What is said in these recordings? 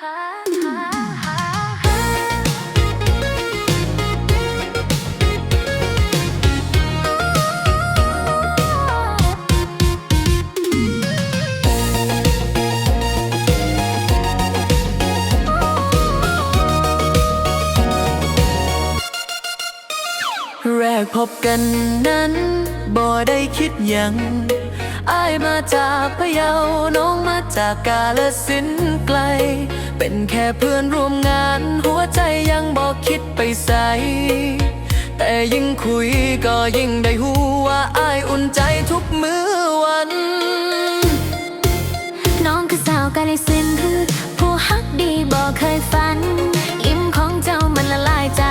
แรกพบกันนั้นบ่ได้คิดยังอายมาจากพะเยาน้องมาจากกาลสินไกล เป็นแค่เพื่อนร่วมงาน หัวใจยังบอกคิดไปใส แต่ยิ่งคุยก็ยิ่งได้หูว่าอายอุ่นใจทุกมื้อวัน น้องคือสาวกาลสินธุ์ผู้ฮักดีบอกเคยฝัน ยิ้มของเจ้ามันละลายใจ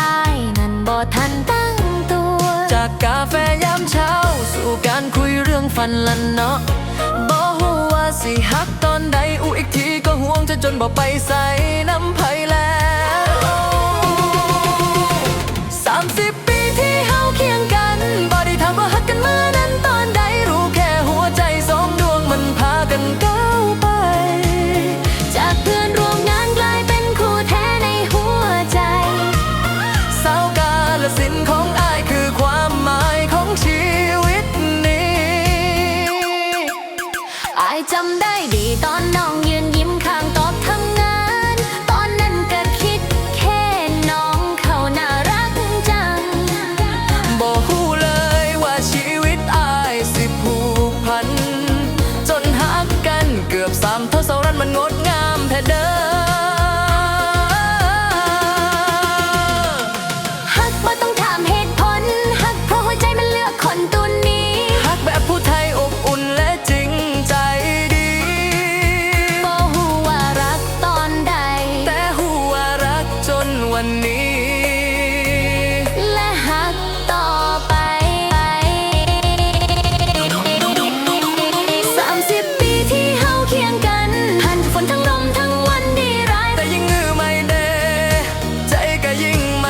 อายนั่นบ่ทันตั้งตัว จากกาแฟยามเช้า สู่การคุยเรื่องฟันละเนาะบ่ฮู้ว่าสิฮักตอนใดอู้อีกทีก็ ห่วงจะจนบ่ไปใส่น้ำไผแล้วสามสิบปีที่เฮาเคียงกันบ่ได้ถามว่าฮักกันเมื่อนั้นตอนใดรู้แค่หัวใจสองดวงมันพากันก้าวไป จากเพื่อนร่วมงานกลายเป็นคู่แท้ในหัวใจ สาวกาลสินของอายคือความหมายของชีวิตนี้อายจำได้ดีตอนน้อง สามเท่าเสารันมันงดงามแท้เด้อ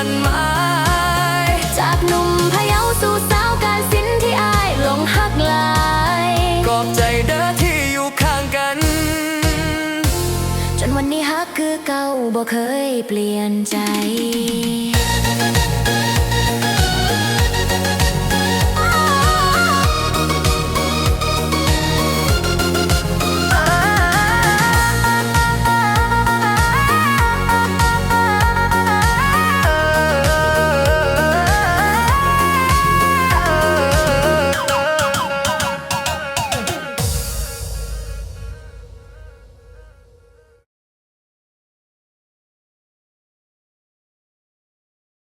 มันหมายจากหนุ่มพะเยาสู่สาวกาฬสินธุ์ที่อายหลงฮักหลายกอบใจเด้อที่อยู่ข้างกัน จนวันนี้ฮักคือเก่าบ่เคยเปลี่ยนใจ